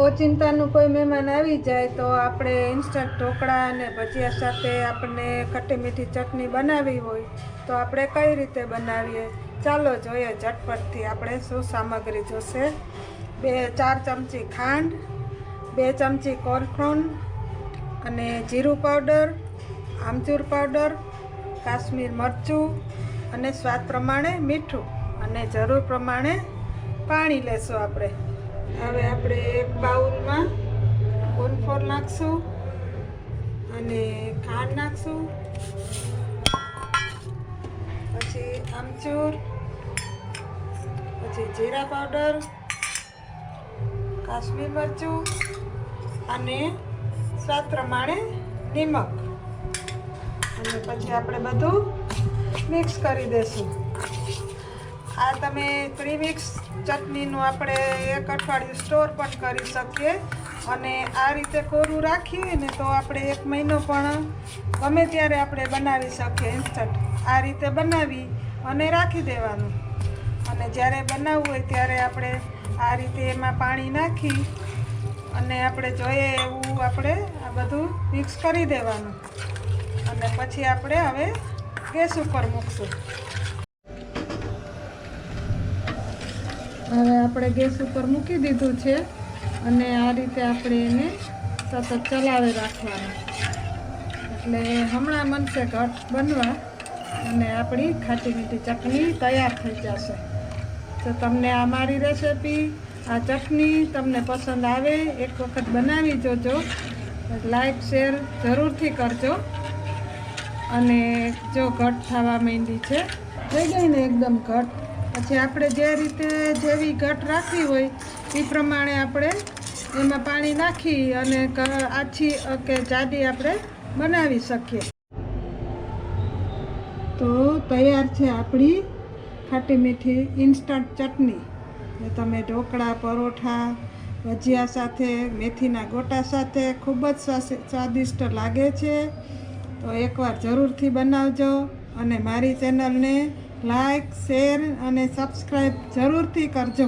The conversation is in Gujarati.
ઓચિંતાનું કોઈ મહેમાન આવી જાય તો આપણે ઇન્સ્ટન્ટ ઢોકળા અને ભજીયા સાથે આપણને ખટ્ટી મીઠી ચટણી બનાવવી હોય તો આપણે કઈ રીતે બનાવીએ? ચાલો જોઈએ ઝટપટથી આપણે શું સામગ્રી જોશે. બે, ચાર ચમચી ખાંડ, બે ચમચી કોર્નફ્લોર અને જીરું પાવડર, આમચૂર પાવડર, કાશ્મીર મરચું અને સ્વાદ પ્રમાણે મીઠું અને જરૂર પ્રમાણે પાણી લેશું આપણે. હવે આપણે એક બાઉલમાં કોર્નફોર નાખશું અને ખાંડ નાખશું. પછી આમચૂર, પછી જીરા પાવડર, કાશ્મીર મરચું અને સ્વાદ પ્રમાણે નિમક. અને પછી આપણે બધું મિક્સ કરી દઈશું આ તમે પ્રીમિક્સ ચટણીનું આપણે એક અઠવાડિયું સ્ટોર પણ કરી શકીએ. અને આ રીતે કોરું રાખીએ ને તો આપણે એક મહિનો પણ ગમે ત્યારે આપણે બનાવી શકીએ ઇન્સ્ટન્ટ આ રીતે બનાવી અને રાખી દેવાનું. અને જ્યારે બનાવવું હોય ત્યારે આપણે આ રીતે એમાં પાણી નાખી અને આપણે જોઈએ એવું આપણે આ બધું મિક્સ કરી દેવાનું. અને પછી આપણે હવે ગેસ ઉપર મૂકશું. હવે આપણે ગેસ ઉપર મૂકી દીધું છે અને આ રીતે આપણે એને સતત ચલાવે રાખવાનું. એટલે હમણાં મનશે ઘટ બનવા અને આપણી ખાટી મીઠી ચટણી તૈયાર થઈ જશે. તો તમને આ મારી રેસિપી, આ ચટણી તમને પસંદ આવે, એક વખત બનાવી જોજો. લાઈક, શેર જરૂરથી કરજો. અને જો ઘટ થવા માંડી છે, થઈ ગઈ ને એકદમ ઘટ. પછી આપણે જે રીતે જેવી ઘટ રાખવી હોય, એ પ્રમાણે આપણે એમાં પાણી નાખી અને આછી કે જાડી આપણે બનાવી શકીએ. તો તૈયાર છે આપણી ખાટી મીઠી ઇન્સ્ટન્ટ ચટણી. જે તમે ઢોકળા, પરોઠા, ભજીયા સાથે, મેથીના ગોટા સાથે ખૂબ જ સ્વાદિષ્ટ લાગે છે. તો એકવાર જરૂરથી બનાવજો અને મારી ચેનલને લાઈક શેર અને સબસ્ક્રાઈબ જરૂરથી કરજો.